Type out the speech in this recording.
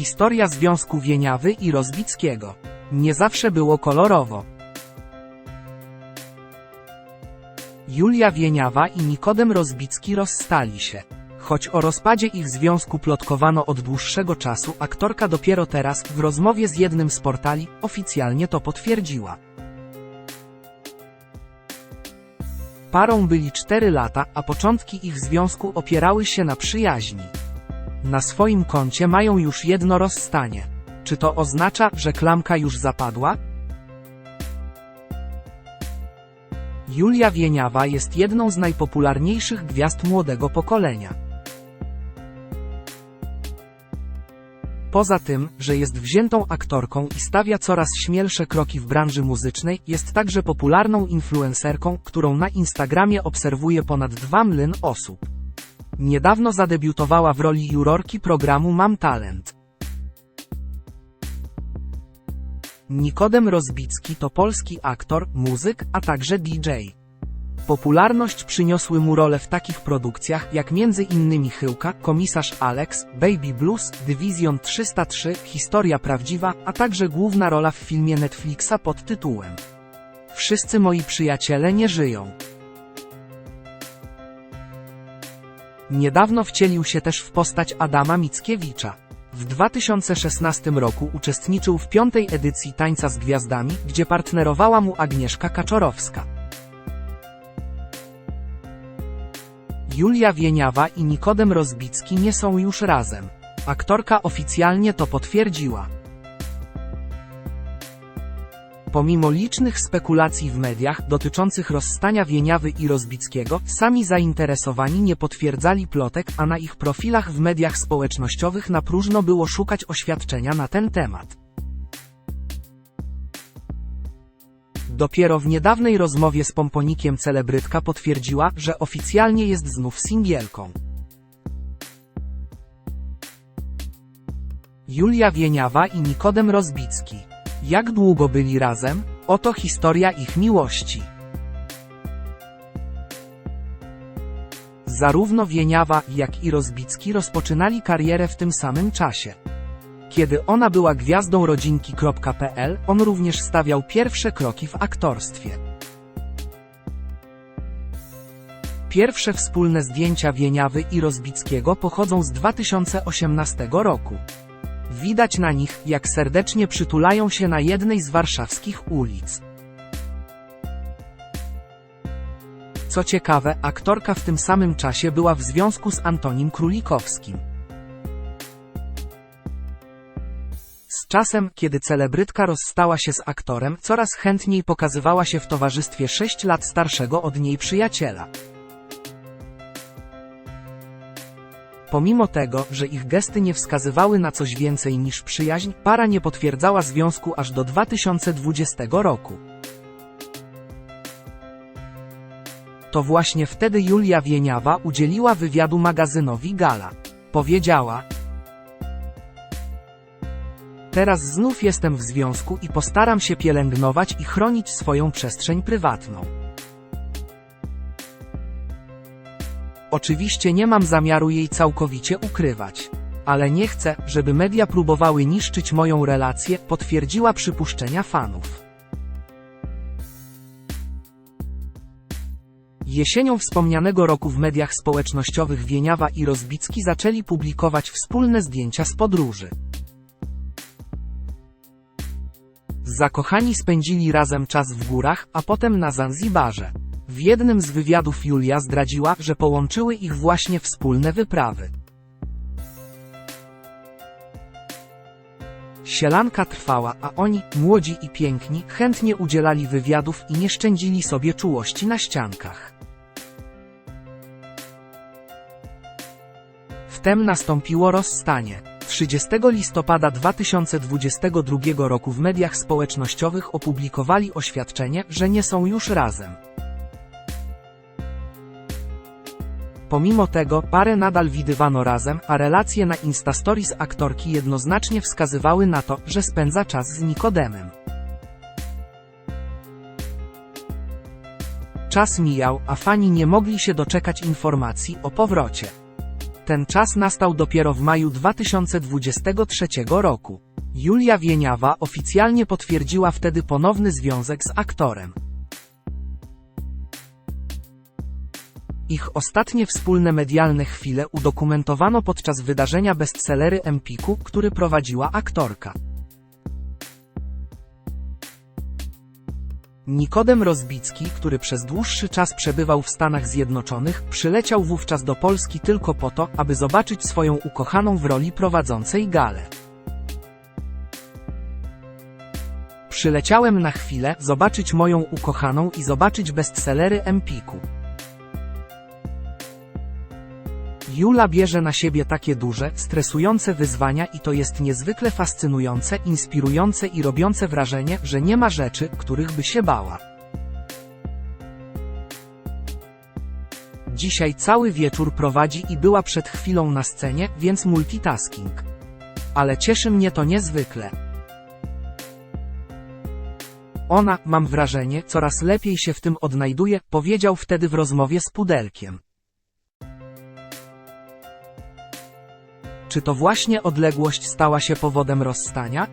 Historia związku Wieniawy i Rozbickiego. Nie zawsze było kolorowo. Julia Wieniawa i Nikodem Rozbicki rozstali się. Choć o rozpadzie ich związku plotkowano od dłuższego czasu, aktorka dopiero teraz, w rozmowie z jednym z portali, oficjalnie to potwierdziła. Parą byli 4 lata, a początki ich związku opierały się na przyjaźni. Na swoim koncie mają już jedno rozstanie. Czy to oznacza, że klamka już zapadła? Julia Wieniawa jest jedną z najpopularniejszych gwiazd młodego pokolenia. Poza tym, że jest wziętą aktorką i stawia coraz śmielsze kroki w branży muzycznej, jest także popularną influencerką, którą na Instagramie obserwuje ponad 2 mlyn osób. Niedawno zadebiutowała w roli jurorki programu Mam Talent. Nikodem Rozbicki to polski aktor, muzyk, a także DJ. Popularność przyniosły mu role w takich produkcjach jak innymi Chyłka, Komisarz Alex, Baby Blues, Dywizjon 303, Historia Prawdziwa, a także główna rola w filmie Netflixa pod tytułem Wszyscy moi przyjaciele nie żyją. Niedawno wcielił się też w postać Adama Mickiewicza. W 2016 roku uczestniczył w piątej edycji Tańca z Gwiazdami, gdzie partnerowała mu Agnieszka Kaczorowska. Julia Wieniawa i Nikodem Rozbicki nie są już razem. Aktorka oficjalnie to potwierdziła. Pomimo licznych spekulacji w mediach dotyczących rozstania Wieniawy i Rozbickiego, sami zainteresowani nie potwierdzali plotek, a na ich profilach w mediach społecznościowych na próżno było szukać oświadczenia na ten temat. Dopiero w niedawnej rozmowie z Pomponikiem celebrytka potwierdziła, że oficjalnie jest znów singielką. Julia Wieniawa i Nikodem Rozbicki. Jak długo byli razem? Oto historia ich miłości. Zarówno Wieniawa, jak i Rozbicki rozpoczynali karierę w tym samym czasie. Kiedy ona była gwiazdą rodzinki.pl, on również stawiał pierwsze kroki w aktorstwie. Pierwsze wspólne zdjęcia Wieniawy i Rozbickiego pochodzą z 2018 roku. Widać na nich, jak serdecznie przytulają się na jednej z warszawskich ulic. Co ciekawe, aktorka w tym samym czasie była w związku z Antonim Królikowskim. Z czasem, kiedy celebrytka rozstała się z aktorem, coraz chętniej pokazywała się w towarzystwie 6 lat starszego od niej przyjaciela. Pomimo tego, że ich gesty nie wskazywały na coś więcej niż przyjaźń, para nie potwierdzała związku aż do 2020 roku. To właśnie wtedy Julia Wieniawa udzieliła wywiadu magazynowi Gala. Powiedziała, Teraz znów jestem w związku i postaram się pielęgnować i chronić swoją przestrzeń prywatną. Oczywiście nie mam zamiaru jej całkowicie ukrywać. Ale nie chcę, żeby media próbowały niszczyć moją relację, potwierdziła przypuszczenia fanów. Jesienią wspomnianego roku w mediach społecznościowych Wieniawa i Rozbicki zaczęli publikować wspólne zdjęcia z podróży. Zakochani spędzili razem czas w górach, a potem na Zanzibarze. W jednym z wywiadów Julia zdradziła, że połączyły ich właśnie wspólne wyprawy. Sielanka trwała, a oni, młodzi i piękni, chętnie udzielali wywiadów i nie szczędzili sobie czułości na ściankach. Wtem nastąpiło rozstanie. 30 listopada 2022 roku w mediach społecznościowych opublikowali oświadczenie, że nie są już razem. Pomimo tego, parę nadal widywano razem, a relacje na Instastories aktorki jednoznacznie wskazywały na to, że spędza czas z Nikodemem. Czas mijał, a fani nie mogli się doczekać informacji o powrocie. Ten czas nastał dopiero w maju 2023 roku. Julia Wieniawa oficjalnie potwierdziła wtedy ponowny związek z aktorem. Ich ostatnie wspólne medialne chwile udokumentowano podczas wydarzenia bestsellery Empiku, który prowadziła aktorka. Nikodem Rozbicki, który przez dłuższy czas przebywał w Stanach Zjednoczonych, przyleciał wówczas do Polski tylko po to, aby zobaczyć swoją ukochaną w roli prowadzącej galę. Przyleciałem na chwilę, zobaczyć moją ukochaną i zobaczyć bestsellery Empiku. Jula bierze na siebie takie duże, stresujące wyzwania i to jest niezwykle fascynujące, inspirujące i robiące wrażenie, że nie ma rzeczy, których by się bała. Dzisiaj cały wieczór prowadzi i była przed chwilą na scenie, więc multitasking. Ale cieszy mnie to niezwykle. Ona, mam wrażenie, coraz lepiej się w tym odnajduje, powiedział wtedy w rozmowie z Pudelkiem. Czy to właśnie odległość stała się powodem rozstania?